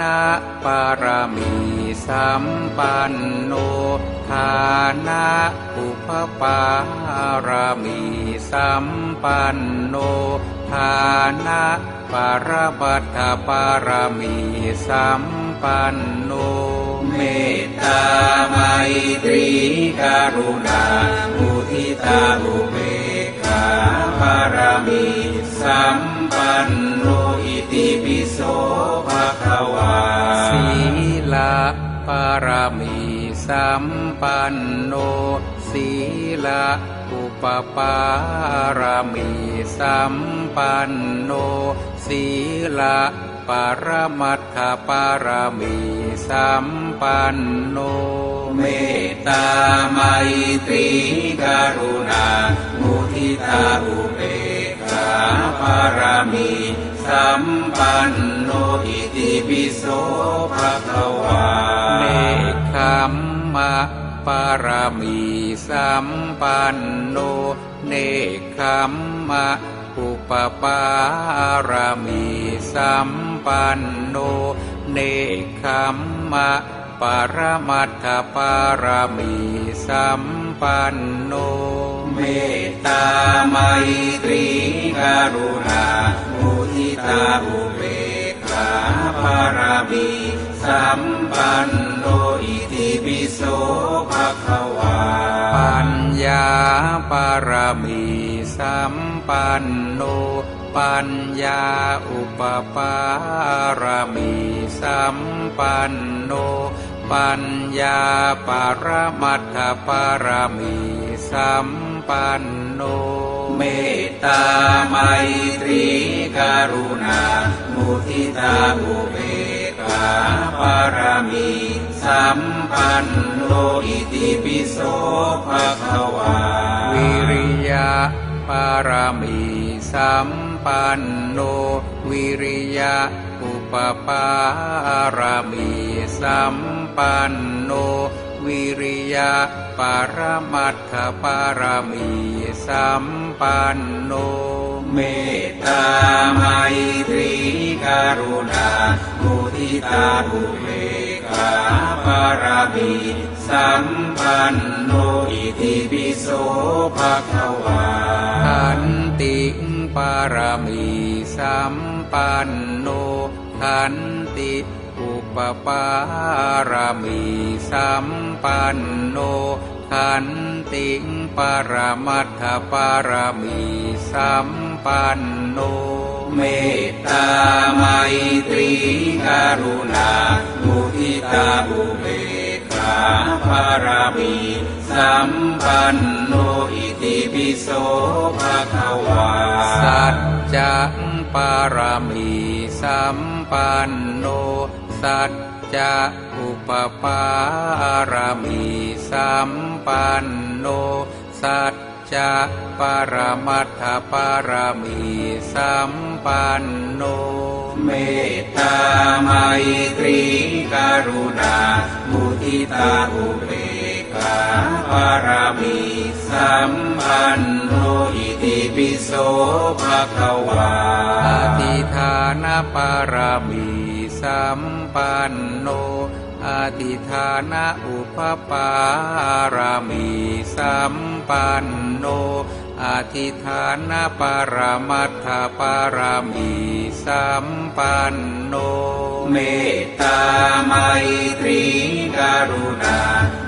นะปารมีสัมปันโนทานะอุปปารมีสัมปันโนทานะปารปัตถปารมีสัมปันโนเมตตาไมตรีกรุณามุทิตาอุเบกขาปารมีสัมปันโนอิติปิโสารมีสัมปันโนสีลาอุปปารมีสัมปันโนสีลาปรมัตถปารมีสัมปันโน เมตตาไมตรีกรุณา มุทิตาอุเบกขาปารมีสัมปันโนอิติปิโสภะคะวา มะปารมีสัมปันโน เนคขมมะอุปปารมีสัมปันโน เนคขมมะปรมัตถปารมีสัมปันโน เมตตาไมตรีกรุณามุทิตาอุเบาปารมีสัมปันโนอิติปิโสภะคะวาปัญญาปารมีสัมปันโนปัญญาอุปปารมีสัมปันโนปัญญาปารมัตถปารมีสัมปันโน เมตตาไมตรีกรุณา มุทิตาอุเบกขาปารมีสัมปันโนอิติปิโสภะคะวา วิริยะปารมีสัมปันโนวิริยะอุปปารมีสัมปันโน วิริยะปารมัตถปารมีสัมปันโนเมตตาไมตรีกรุณามุทิตาอุเบกขาปารมีสัมปันโนอิติปิโสภะคะวาขันติปารมีสัมปันโนขันติ ปปารมีสัมปันโนขันติปรมัตถปารมีสัมปันโน เมตตาไมตรีกรุณามุทิตาอุเบกขาปารมีสัมปันโนอิติปิโสภะคะวาสัจจะปารมีสัมปันโน สัจจะอุปปารมีสัมปันโนสัจจะปรมัตถปารมีสัมปันโน เมตตาไมตรีกรุณา มุทิตาอุเบกขาปารมีสัมปันโนอิติปิโสภะคะวาอธิฐานปารมีสัม ปันโนอธิฐานะอุปปารามีสัมปันโนอธิฐานะปรมัตถปารมีสัมปันโน เมตตาไมตรีกรุณา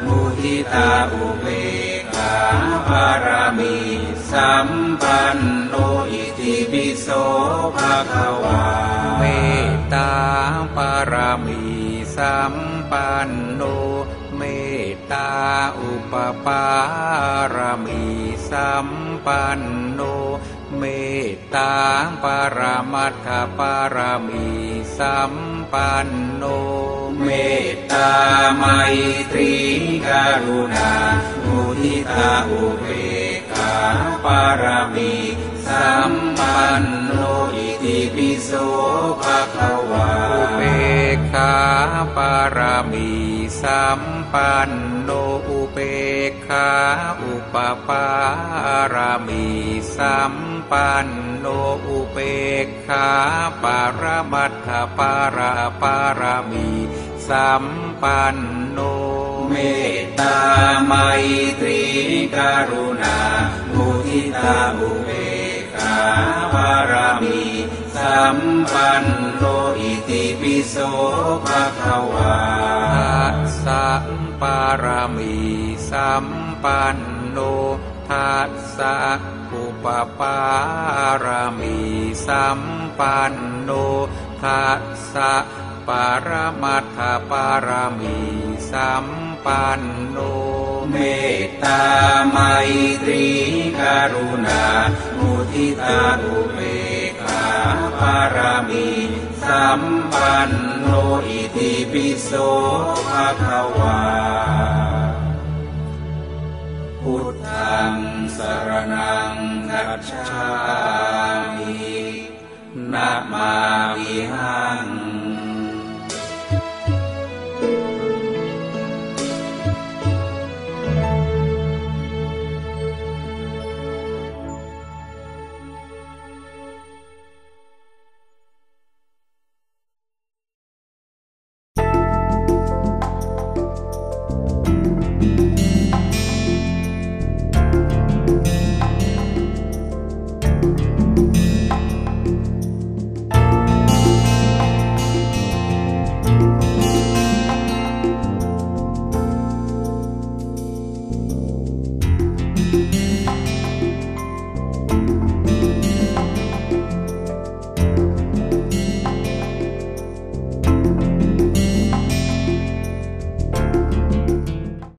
มุทิตาอุเบกขาปารมีสัมปันโนอิติปิโสภะคะ ปปารมีสัมปันโน เมตตาปรมัตถปารมีสัมปันโน เมตตาไมตรีกรุณามุทิตาอุเบกขาปารมีสัมปันโนอิติปิโสภะคะวาอุเบกขาปารมีสัมปัน ปปารมีสัมปันโนอุเบกขาปารมัตถปาราปารมีสัมปันโนเมตตาไมตรีกรุณามุทิตาอุเบกขาบารมีสัมปันโนอิติปิโสภะคะวาทัสสะปารมีสัมปัน โนทัสสะอุปปารมีสัมปันโนทัสสะปารมัตถปารมีสัมปันโนเมตตาไมตรีกรุณา มุทิตาอุเบกขาบารมีสัมปันโนอิติปิโสภะคะวา งสรนังคัจฉามินามามิหัง